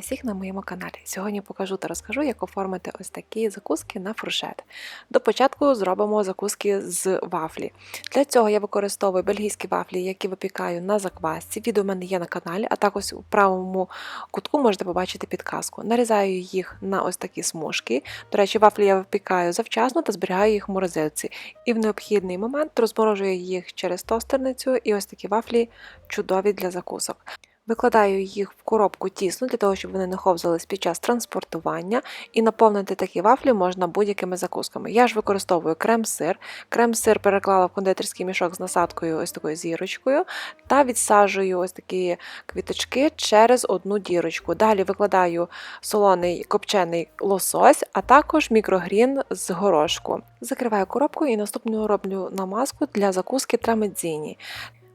Всіх на моєму каналі. Сьогодні покажу та розкажу, як оформити ось такі закуски на фуршет. До початку зробимо закуски з вафлі. Для цього я використовую бельгійські вафлі, які випікаю на заквасці. Відео в мене є на каналі, а також у правому кутку можете побачити підказку. Нарізаю їх на ось такі смужки. До речі, вафлі я випікаю завчасно та зберігаю їх в морозилці. І в необхідний момент розморожую їх через тостерницю, і ось такі вафлі чудові для закусок. Викладаю їх в коробку тісно для того, щоб вони не ховзались під час транспортування, і наповнити такі вафлі можна будь-якими закусками. Я ж використовую крем-сир. Крем-сир переклала в кондитерський мішок з насадкою, ось такою зірочкою, та відсаджую ось такі квіточки через одну дірочку. Далі викладаю солоний копчений лосось, а також мікрогрін з горошку. Закриваю коробку і наступну роблю намазку для закуски трамедзіні.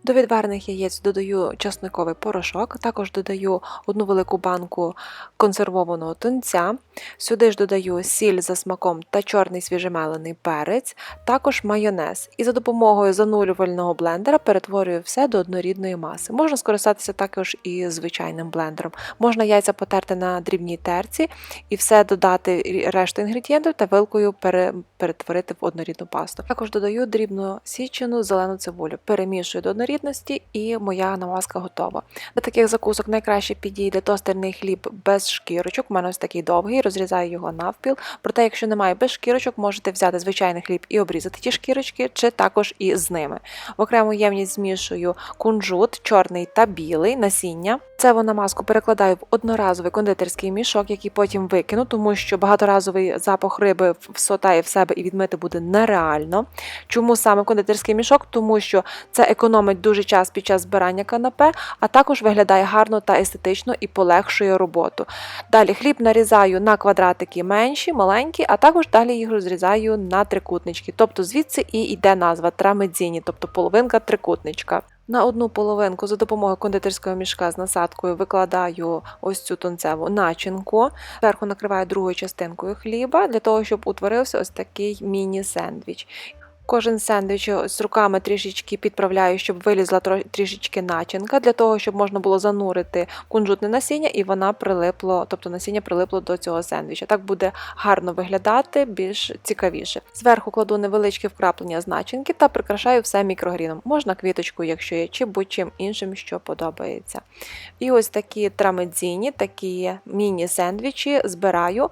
До відварених яєць додаю часниковий порошок, також додаю одну велику банку консервованого тунця. Сюди ж додаю сіль за смаком та чорний свіжемелений перець, також майонез. І за допомогою занулювального блендера перетворюю все до однорідної маси. Можна скористатися також і звичайним блендером. Можна яйця потерти на дрібній терці і все додати решту інгредієнтів та вилкою перетворити в однорідну пасту. Також додаю дрібно січену зелену цибулю, перемішую до однорідності і моя намазка готова. Для таких закусок найкраще підійде тостерний хліб без шкірочок. У мене ось такий довгий, розрізаю його навпіл. Проте, якщо немає без шкірочок, можете взяти звичайний хліб і обрізати ті шкірочки, чи також і з ними. В окрему ємність змішую кунжут, чорний та білий, насіння. Цеву намазку перекладаю в одноразовий кондитерський мішок, який потім викину, тому що багаторазовий запах риби всотає в себе і відмити буде нереально. Чому саме кондитерський мішок? Тому що це економить дуже час під час збирання канапе, а також виглядає гарно та естетично і полегшує роботу. Далі хліб нарізаю на квадратики менші, маленькі, а також далі їх розрізаю на трикутнички. Тобто звідси і йде назва трамедзіні, тобто половинка трикутничка. На одну половинку за допомогою кондитерського мішка з насадкою викладаю ось цю тонцеву начинку. Зверху накриваю другою частинкою хліба для того, щоб утворився ось такий міні-сендвіч. Кожен сендвіч з руками трішечки підправляю, щоб вилізла трішечки начинка, для того, щоб можна було занурити кунжутне насіння, і вона прилипло, тобто насіння прилипло до цього сендвіча. Так буде гарно виглядати, більш цікавіше. Зверху кладу невеличкі вкраплення з начинки та прикрашаю все мікрогріном. Можна квіточку, якщо є, чи будь-чим іншим, що подобається. І ось такі трамедзіні, такі міні-сендвічі збираю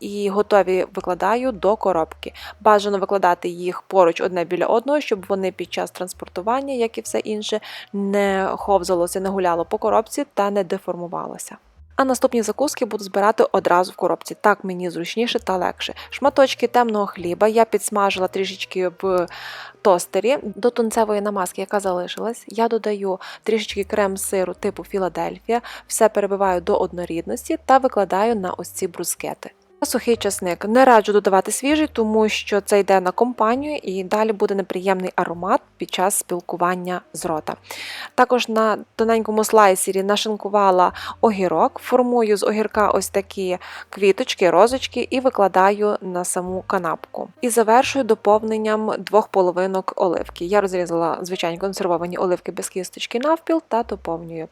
і готові викладаю до коробки. Бажано викладати їх поруч одне біля одного, щоб вони під час транспортування, як і все інше, не ховзалося, не гуляло по коробці та не деформувалося. А наступні закуски буду збирати одразу в коробці. Так мені зручніше та легше. Шматочки темного хліба я підсмажила трішечки в тостері до тунцевої намазки, яка залишилась. Я додаю трішечки крем-сиру типу Філадельфія, все перебиваю до однорідності та викладаю на ось ці брускети. Сухий часник не раджу додавати свіжий, тому що це йде на компанію і далі буде неприємний аромат під час спілкування з рота. Також на тоненькому слайсері нашинкувала огірок, формую з огірка ось такі квіточки, розочки і викладаю на саму канапку. І завершую доповненням двох половинок оливки. Я розрізала звичайні консервовані оливки без кісточки навпіл та доповнюю.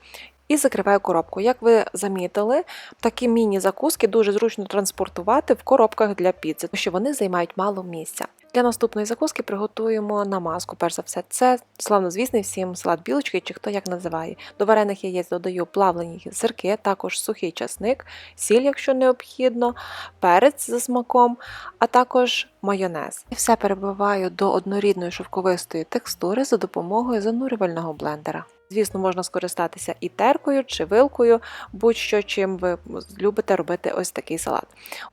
І закриваю коробку. Як ви замітили, такі міні-закуски дуже зручно транспортувати в коробках для піци, тому що вони займають мало місця. Для наступної закуски приготуємо намазку. Перш за все, це славнозвісний всім салат білочки, чи хто як називає. До варених яєць додаю плавлені сирки, також сухий часник, сіль, якщо необхідно, перець за смаком, а також майонез. І все перебиваю до однорідної шовковистої текстури за допомогою занурювального блендера. Звісно, можна скористатися і теркою, чи вилкою, будь-що чим ви любите робити ось такий салат.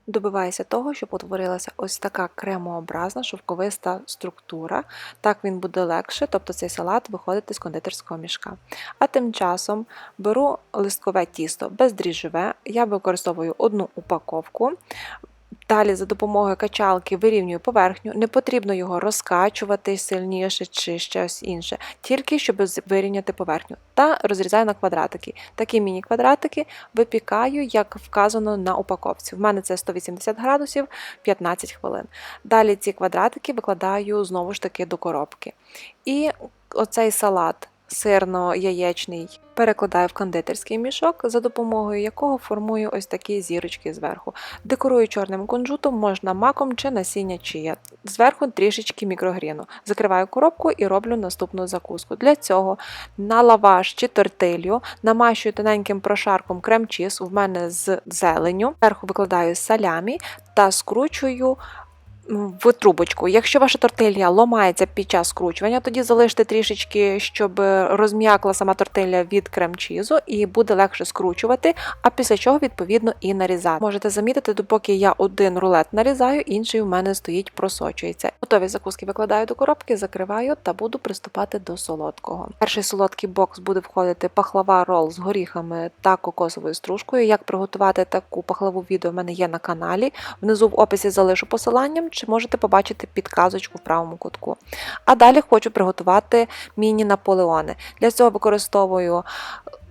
Добиваюся того, щоб утворилася ось така кремообразна шовковиста структура. Так він буде легше, тобто цей салат виходить з кондитерського мішка. А тим часом беру листкове тісто бездріжджове, я використовую одну упаковку. Далі за допомогою качалки вирівнюю поверхню, не потрібно його розкачувати сильніше чи щось інше, тільки щоб вирівняти поверхню. Та розрізаю на квадратики. Такі міні-квадратики випікаю, як вказано на упаковці. В мене це 180 градусів 15 хвилин. Далі ці квадратики викладаю знову ж таки до коробки. І оцей салат сирно-яєчний перекладаю в кондитерський мішок, за допомогою якого формую ось такі зірочки зверху. Декорую чорним кунжутом, можна маком чи насіння чия. Зверху трішечки мікрогріну. Закриваю коробку і роблю наступну закуску. Для цього на лаваш чи тортилью намащую тоненьким прошарком крем-чіз, в мене з зеленю. Зверху викладаю салямі та скручую в трубочку. Якщо ваша тортилья ломається під час скручування, тоді залиште трішечки, щоб розм'якла сама тортилья від крем-чізу і буде легше скручувати, а після чого, відповідно, і нарізати. Можете замітити, допоки я один рулет нарізаю, інший у мене стоїть, просочується. Готові закуски викладаю до коробки, закриваю та буду приступати до солодкого. Перший солодкий бокс буде входити пахлава рол з горіхами та кокосовою стружкою. Як приготувати таку пахлаву відео в мене є на каналі. Внизу в описі залишу посиланням чи можете побачити підказочку в правому кутку. А далі хочу приготувати міні-наполеони. Для цього використовую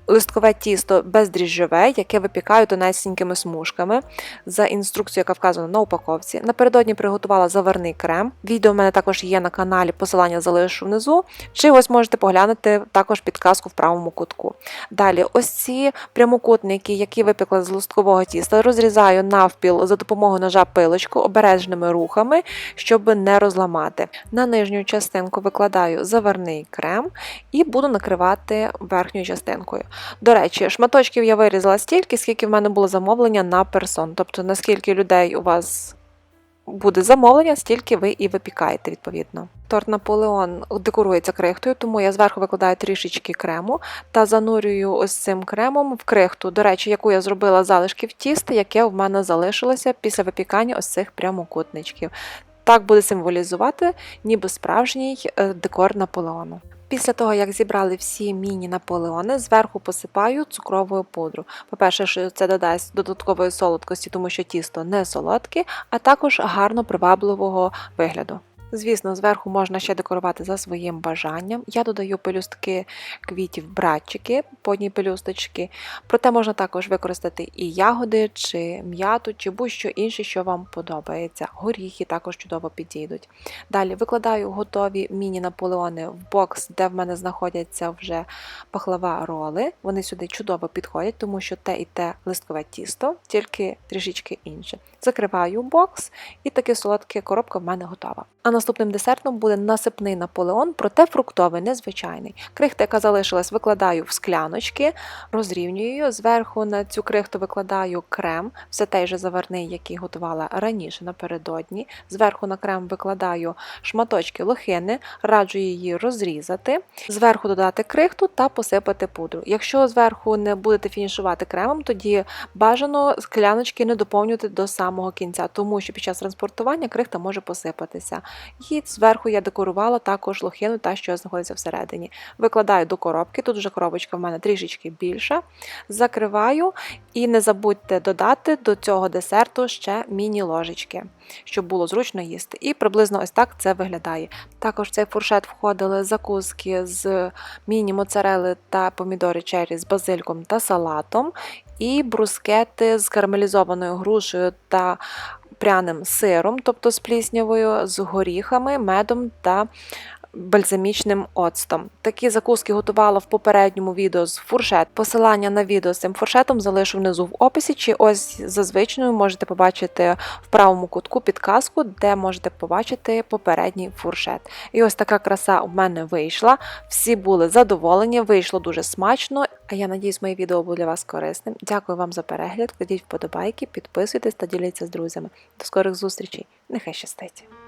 листкове тісто бездріжджове, яке випікаю тонесенькими смужками за інструкцією, яка вказана на упаковці. Напередодні приготувала заварний крем. Відео в мене також є на каналі, посилання залишу внизу. Чи ось можете поглянути також підказку в правому кутку. Далі, ось ці прямокутники, які випекла з листкового тіста, розрізаю навпіл за допомогою ножа пилочку обережними рухами, щоб не розламати. На нижню частинку викладаю заварний крем і буду накривати верхньою частинкою. До речі, шматочків я вирізала стільки, скільки в мене було замовлення на персон. Тобто, наскільки людей у вас буде замовлення, стільки ви і випікаєте, відповідно. Торт Наполеон декорується крихтою, тому я зверху викладаю трішечки крему та занурюю ось цим кремом в крихту, до речі, яку я зробила залишків тіста, яке в мене залишилося після випікання ось цих прямокутничків. Так буде символізувати, ніби справжній е, декор Наполеону. Після того, як зібрали всі міні-наполеони, зверху посипаю цукровою пудру. По-перше, що це додасть додаткової солодкості, тому що тісто не солодке, а також гарно привабливого вигляду. Звісно, зверху можна ще декорувати за своїм бажанням. Я додаю пелюстки квітів братчики, по одній пелюсточки. Проте можна також використати і ягоди, чи м'яту, чи будь-що інше, що вам подобається. Горіхи також чудово підійдуть. Далі викладаю готові міні-наполеони в бокс, де в мене знаходяться вже пахлава роли. Вони сюди чудово підходять, тому що те і те листкове тісто, тільки трішечки інше. Закриваю бокс, і таке солодке коробка в мене готова. А наступним десертом буде насипний наполеон, проте фруктовий, незвичайний. Крихта, яка залишилась, викладаю в скляночки, розрівнюю. Зверху на цю крихту викладаю крем, все той же заварний, який готувала раніше напередодні. Зверху на крем викладаю шматочки лохини, раджу її розрізати, зверху додати крихту та посипати пудру. Якщо зверху не будете фінішувати кремом, тоді бажано скляночки не доповнювати до самого кінця, тому що під час транспортування крихта може посипатися. І зверху я декорувала також лохину, та що знаходиться всередині. Викладаю до коробки, тут вже коробочка в мене трішечки більша. Закриваю і не забудьте додати до цього десерту ще міні-ложечки, щоб було зручно їсти. І приблизно ось так це виглядає. Також в цей фуршет входили закуски з міні-моцарели та помідори чері з базильком та салатом, і брускети з карамелізованою грушею та пряним сиром, тобто з пліснявою, з горіхами, медом та бальзамічним оцтом. Такі закуски готувала в попередньому відео з фуршет. Посилання на відео з цим фуршетом залишу внизу в описі, чи ось за звичною можете побачити в правому кутку підказку, де можете побачити попередній фуршет. І ось така краса у мене вийшла. Всі були задоволені, вийшло дуже смачно. А я надіюсь, моє відео було для вас корисним. Дякую вам за перегляд. Кладіть вподобайки, підписуйтесь та діліться з друзями. До скорих зустрічей. Нехай щастить!